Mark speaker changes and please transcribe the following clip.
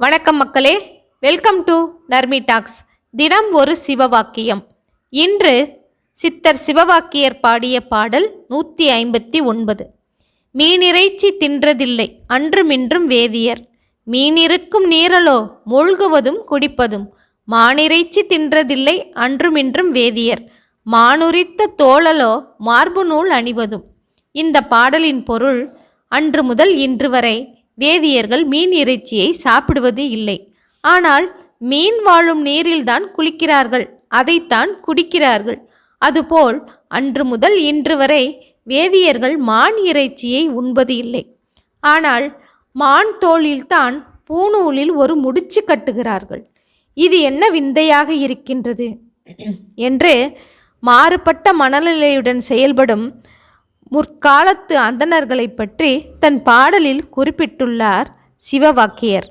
Speaker 1: வணக்கம் மக்களே. Welcome to Narmi tax தினம் ஒரு சிவவாக்கியம். இன்று சித்தர் சிவவாக்கியர் பாடிய பாடல் நூற்றி ஐம்பத்தி ஒன்பது. மீனிறைச்சி தின்றதில்லை அன்றுமின்றும் வேதியர். மீனிருக்கும் நீரலோ மூழ்குவதும் குடிப்பதும். மானிறைச்சி தின்றதில்லை அன்றுமின்றும் வேதியர். மானுரித்த தோழலோ மார்பு நூல் அணிவதும். இந்த பாடலின் பொருள் அன்று முதல் இன்று வரை வேதியர்கள் மீன் இறைச்சியை சாப்பிடுவது இல்லை. ஆனால் மீன் வாழும் நீரில்தான் குளிக்கிறார்கள் அதைத்தான் குடிக்கிறார்கள். அதுபோல் அன்று முதல் இன்று வரை வேதியர்கள் மான் இறைச்சியை உண்பது இல்லை. ஆனால் மான் தோளில்தான் பூணூலில் ஒரு முடிச்சு கட்டுகிறார்கள். இது என்ன விந்தையாக இருக்கின்றது? என்று மாறுபட்ட மனநிலையுடன் செயல்படும் முற்காலத்து அந்தணர்களைப் பற்றி தன் பாடலில் குறிப்பிட்டுள்ளார் சிவவாக்கியர்.